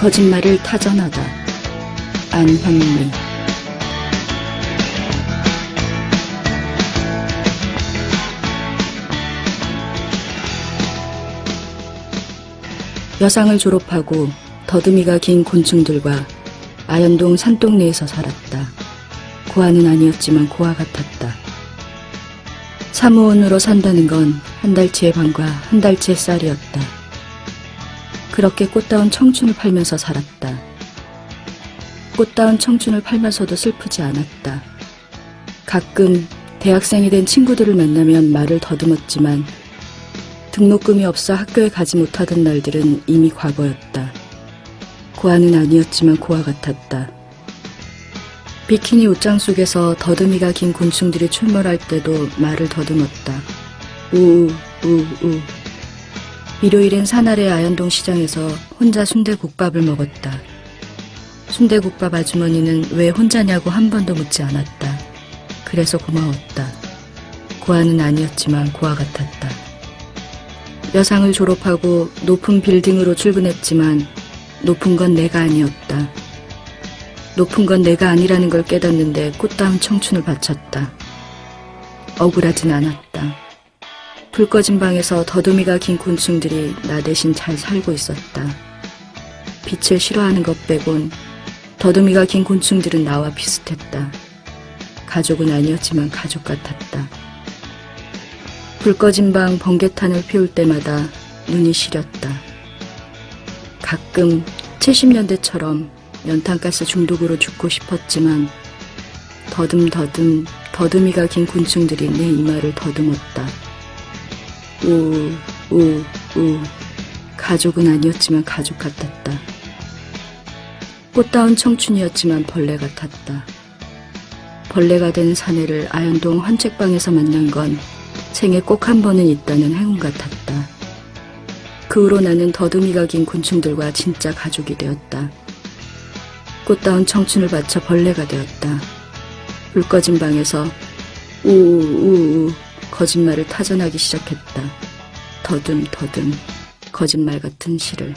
거짓말을 타전하다. 안현미. 여상을 졸업하고 더듬이가 긴 곤충들과 아현동 산동네에서 살았다. 고아는 아니었지만 고아 같았다. 사무원으로 산다는 건 한 달치의 방과 한 달치의 쌀이었다. 그렇게 꽃다운 청춘을 팔면서 살았다. 꽃다운 청춘을 팔면서도 슬프지 않았다. 가끔 대학생이 된 친구들을 만나면 말을 더듬었지만 등록금이 없어 학교에 가지 못하던 날들은 이미 과거였다. 고아는 아니었지만 고아 같았다. 비키니 옷장 속에서 더듬이가 긴 곤충들이 출몰할 때도 말을 더듬었다. 우우, 우우. 일요일엔 산아래 아현동 시장에서 혼자 순대국밥을 먹었다. 순대국밥 아주머니는 왜 혼자냐고 한 번도 묻지 않았다. 그래서 고마웠다. 고아는 아니었지만 고아 같았다. 여상을 졸업하고 높은 빌딩으로 출근했지만 높은 건 내가 아니었다. 높은 건 내가 아니라는 걸 깨닫는데 꽃다운 청춘을 바쳤다. 억울하진 않았다. 불 꺼진 방에서 더듬이가 긴 곤충들이 나 대신 잘 살고 있었다. 빛을 싫어하는 것 빼곤 더듬이가 긴 곤충들은 나와 비슷했다. 가족은 아니었지만 가족 같았다. 불 꺼진 방 번개탄을 피울 때마다 눈이 시렸다. 가끔 70년대처럼 연탄가스 중독으로 죽고 싶었지만 더듬더듬 더듬이가 긴 곤충들이 내 이마를 더듬었다. 우, 우, 우. 가족은 아니었지만 가족 같았다. 꽃다운 청춘이었지만 벌레 같았다. 벌레가 된 사내를 아현동 헌책방에서 만난 건 생에 꼭 한 번은 있다는 행운 같았다. 그 후로 나는 더듬이가 긴 곤충들과 진짜 가족이 되었다. 꽃다운 청춘을 바쳐 벌레가 되었다. 불 꺼진 방에서 우우우 거짓말을 타전하기 시작했다. 더듬 더듬 거짓말 같은 시를.